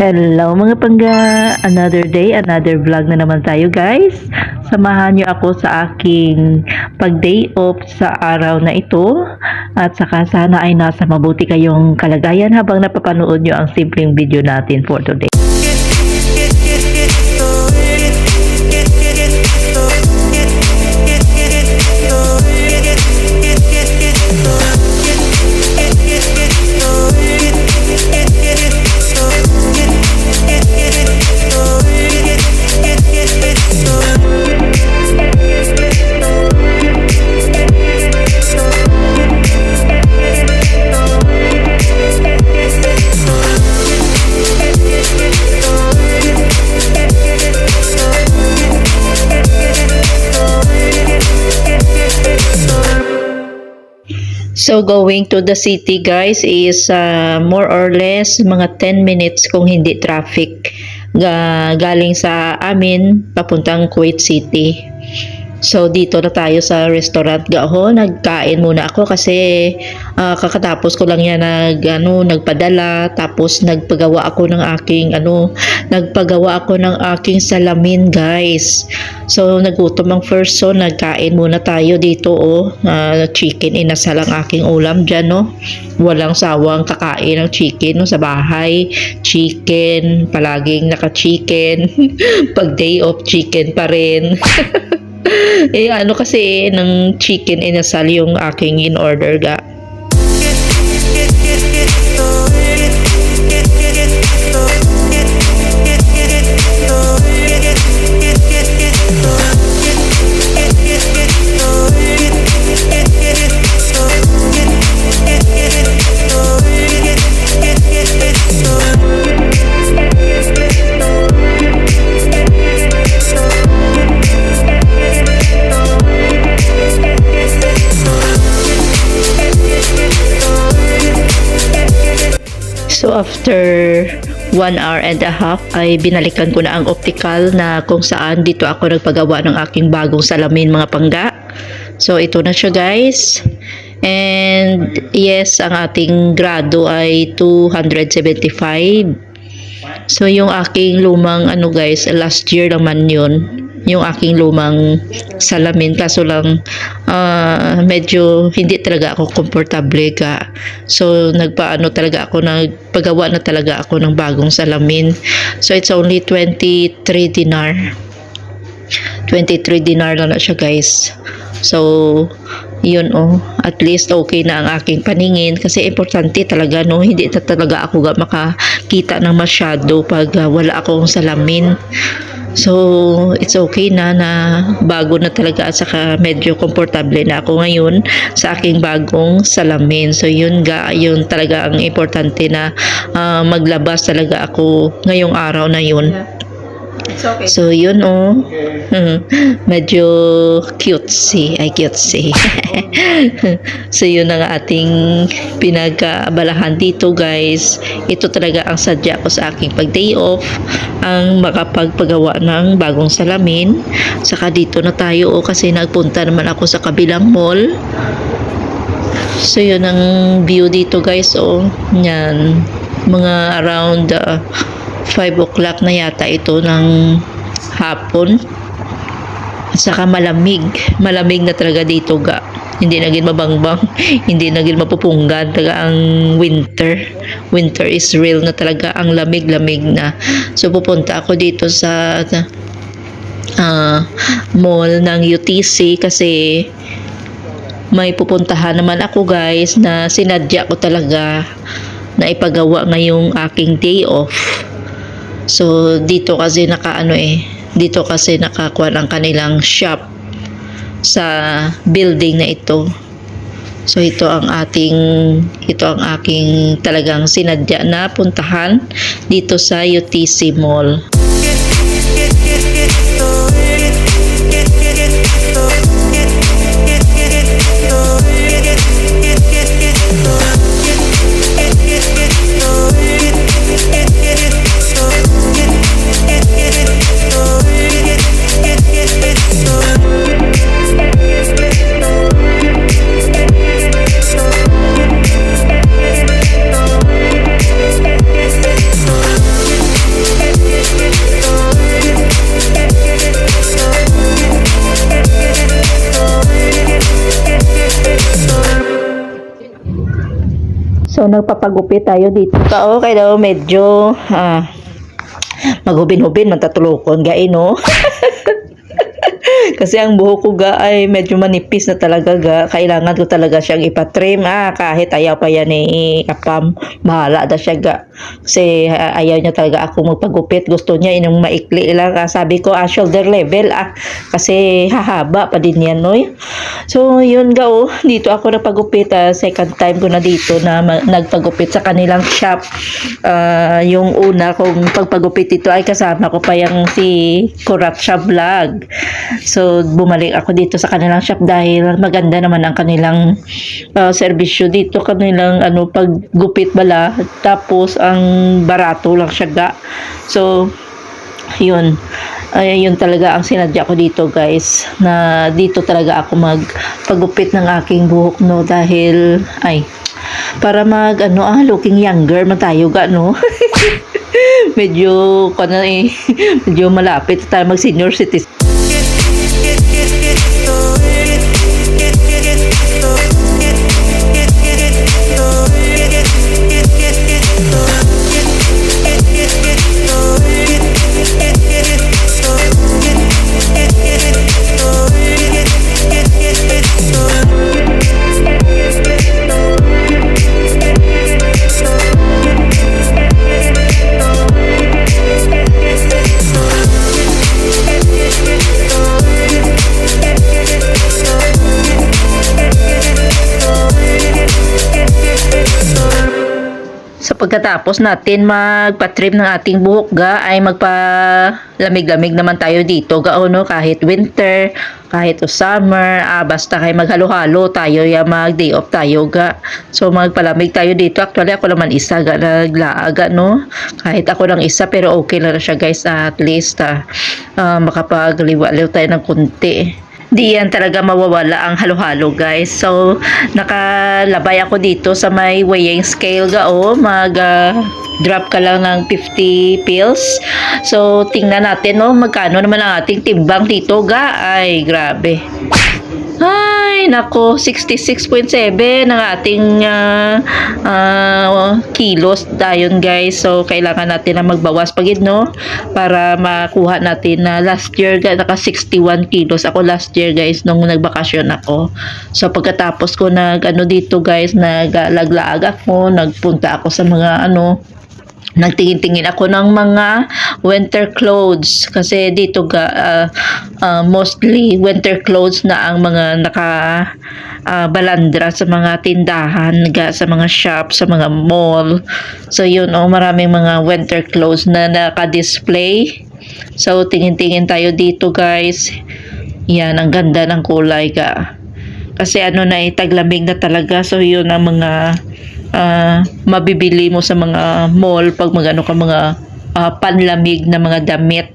Hello mga pangga! Another day, another vlog na naman tayo guys. Samahan niyo ako sa aking pag-day off sa araw na ito. At saka sana ay nasa mabuti kayong kalagayan habang napapanood niyo ang simpleng video natin for today. So going to the city guys is uh, more or less mga 10 minutes kung hindi traffic ga galing sa amin papuntang Kuwait City. So dito na tayo sa restaurant gaho. Nagkain muna ako kasi ah, kakatapos ko lang yan nag ano nagpadala tapos nagpagawa ako ng aking ano nagpagawa ako ng aking salamin guys. So nagutom ang first so nagkain muna tayo dito oh Ah, chicken inasal ang aking ulam diyan no. Walang sawang kakain ng chicken no, sa bahay. Chicken, palaging naka-chicken. Pag day off chicken pa rin. eh ano kasi ng chicken inasal yung aking in order ga. After one hour and a half ay binalikan ko na ang optical na kung saan dito ako nagpagawa ng aking bagong salamin mga pangga. So ito na siya guys. And yes, ang ating grado ay 275. So yung aking lumang ano guys, last year naman yun. Yung aking lumang salamin kaso lang ah, medyo hindi talaga ako komportable ka. So nagpaano talaga ako nagpagawa na talaga ako ng bagong salamin. So it's only 23 dinar. 23 dinar lang na siya guys. So yun oh, at least okay na ang aking paningin kasi importante talaga no, hindi na talaga ako makakita ng masyado pag ah, wala akong salamin. So, it's okay na na bago na talaga at saka medyo komportable na ako ngayon sa aking bagong salamin. So, yun ga, yun talaga ang importante na ah, maglabas talaga ako ngayong araw na yun. It's okay. So, yun oh. Mhm. Medyo cutesy. Ay, cutesy. so, yun ang ating pinag-abalahan dito, guys. Ito talaga ang sadya ko sa aking pag-day off. Ang makapagpagawa ng bagong salamin. Saka dito na tayo oh, kasi nagpunta naman ako sa kabilang mall. So, yun ang view dito, guys. Oh, yan. Mga around uh, 5 o'clock na yata ito ng hapon. At saka malamig. Malamig na talaga dito ga. Hindi naging mabangbang. Hindi naging mapupunggan. Talaga ang winter. Winter is real na talaga. Ang lamig-lamig na. So pupunta ako dito sa ah, mall ng UTC kasi may pupuntahan naman ako guys na sinadya ko talaga na ipagawa ngayong aking day off. So, dito kasi naka ano eh, dito kasi nakakuha ang kanilang shop sa building na ito. So, ito ang ating, ito ang aking talagang sinadya na puntahan dito sa UTC Mall. So, nagpapagupit tayo dito. Kao, kaya daw medyo, ah, maghubin-hubin, matatulokon, gain, no? Kasi ang buhok ko ga ay medyo manipis na talaga ga. Kailangan ko talaga siyang ipatrim. Ah, kahit ayaw pa yan ni Kapam. Bahala na siya ga. Kasi ah, ayaw niya talaga ako magpagupit. Gusto niya inong maikli lang. Ah, sabi ko, ah, shoulder level. Ah, kasi hahaba pa din yan, no? So, yun ga, oh. Dito ako nagpagupit. Ah, second time ko na dito na nagpagupit sa kanilang shop. Ah, yung una kong pagpagupit dito ay kasama ko pa yung si Kuratsa Vlog. So, bumalik ako dito sa kanilang shop dahil maganda naman ang kanilang uh, serbisyo dito. Kanilang ano, paggupit bala. Tapos, ang barato lang siya ga. So, yun. Ay, yun talaga ang sinadya ko dito guys. Na dito talaga ako magpagupit ng aking buhok no. Dahil, ay, para mag ano ah looking younger man tayo ga no medyo kana eh medyo malapit tayo mag senior citizen pagkatapos natin magpa-trim ng ating buhok ga ay magpa-lamig-lamig naman tayo dito ga no? Kahit winter kahit o summer ah, basta kay maghalo-halo tayo ya mag day off tayo ga. So magpalamig tayo dito. Actually ako naman isa ga naglaaga no? Kahit ako lang isa pero okay na siya guys at least ah, ah, makapagliwaliw tayo ng kunti di yan talaga mawawala ang halo-halo guys. So, nakalabay ako dito sa may weighing scale ga o. Mag ah, drop ka lang ng 50 pills. So, tingnan natin no, magkano naman ang ating timbang dito ga. Ay, grabe. Ay, nako, 66.7 ang ating ah, ah, kilos dayon guys. So, kailangan natin na magbawas pagid no para makuha natin na last year naka 61 kilos ako last year guys nung nagbakasyon ako. So, pagkatapos ko nag ano dito guys, naglaglaag ako, nagpunta ako sa mga ano nagtingin-tingin ako ng mga winter clothes. Kasi dito ga ah, ah, mostly winter clothes na ang mga naka ah, balandra sa mga tindahan ga sa mga shop sa mga mall. So yun oh maraming mga winter clothes na naka-display. So tingin-tingin tayo dito guys. Yan ang ganda ng kulay ga. Kasi ano na eh, taglamig na talaga. So yun ang mga ah, mabibili mo sa mga mall pag magano ka mga ah, panlamig na mga damit.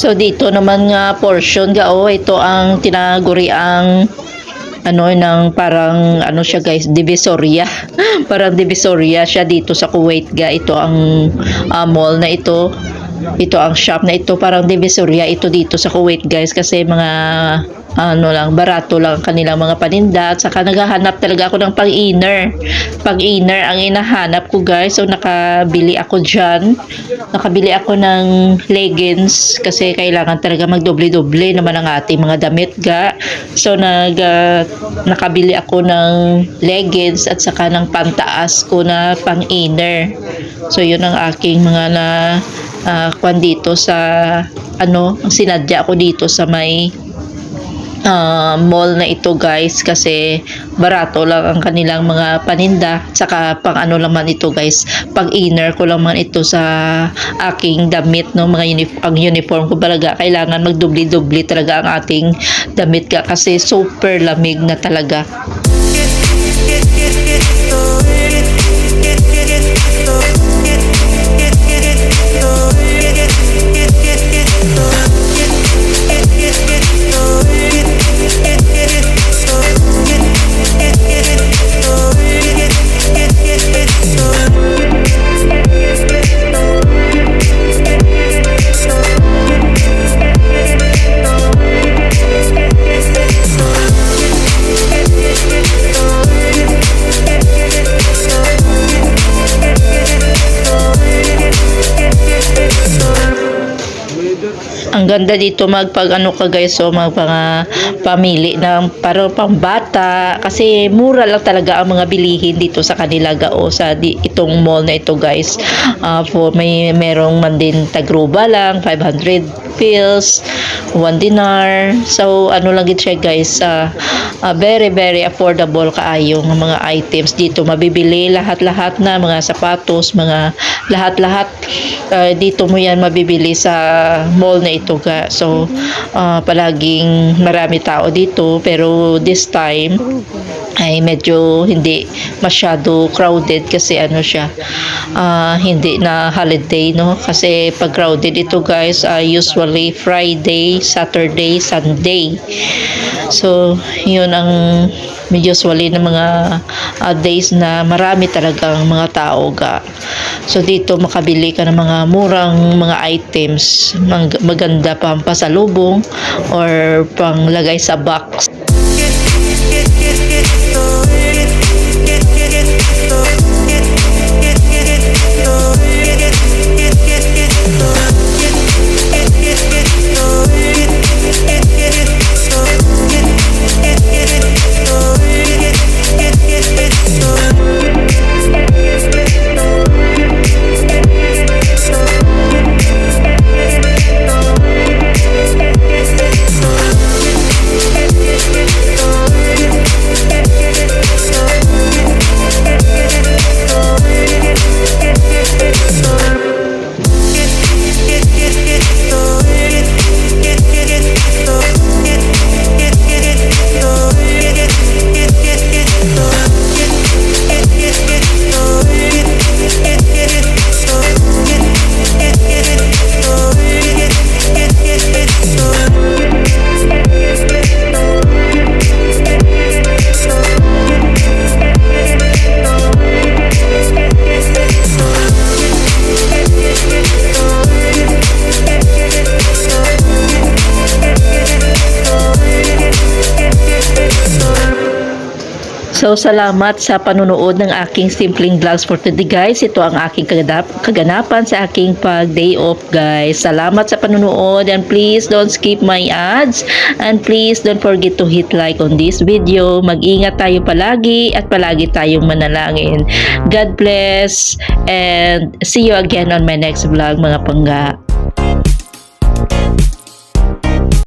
So dito naman nga portion ga oh ito ang tinaguri ang ano ng parang ano siya guys divisoria. Parang divisoria siya dito sa Kuwait ga ito ang ah, mall na ito ito ang shop na ito parang divisoria ito dito sa Kuwait guys kasi mga ano lang barato lang ang kanilang mga paninda. At saka naghahanap talaga ako ng pang-inner. Pang-inner ang inahanap ko guys. So nakabili ako dyan. Nakabili ako ng leggings kasi kailangan talaga magdoble-doble naman ang ating mga damit ga. So nag ah, nakabili ako ng leggings at saka ng pantaas ko na pang-inner. So yun ang aking mga na uh, kwan dito sa ano ang sinadya ko dito sa may ah, mall na ito guys kasi barato lang ang kanilang mga paninda saka pang ano naman ito guys pag inner ko lang man ito sa aking damit no mga unif- ang uniform ko talaga kailangan magdubli-dubli talaga ang ating damit ka kasi super lamig na talaga ang ganda dito magpag ano ka guys so mag mga pamili ng para pang bata kasi mura lang talaga ang mga bilihin dito sa kanila gao sa di, itong mall na ito guys. Ah, for may merong man din tagruba lang 500 pills 1 dinar. So ano lang gid siya guys ah, ah, very very affordable kaayo ng mga items dito. Mabibili lahat-lahat na mga sapatos mga lahat-lahat. Ah, dito mo yan mabibili sa mall na ito ga. So ah, palaging marami tao dito pero this time ay medyo hindi masyado crowded kasi ano siya ah, hindi na holiday no? Kasi pag crowded ito guys ah, usually Friday, Saturday, Sunday. So yun ang usually ng mga ah, days na marami talagang mga tao ga. So dito makabili ka ng mga murang mga items mag- maganda pang pasalubong or panglagay sa box So, salamat sa panunood ng aking simpleng vlogs for today guys. Ito ang aking kaganap kaganapan sa aking pag day off guys. Salamat sa panunood and please don't skip my ads and please don't forget to hit like on this video. Mag-ingat tayo palagi at palagi tayong manalangin. God bless and see you again on my next vlog mga pangga.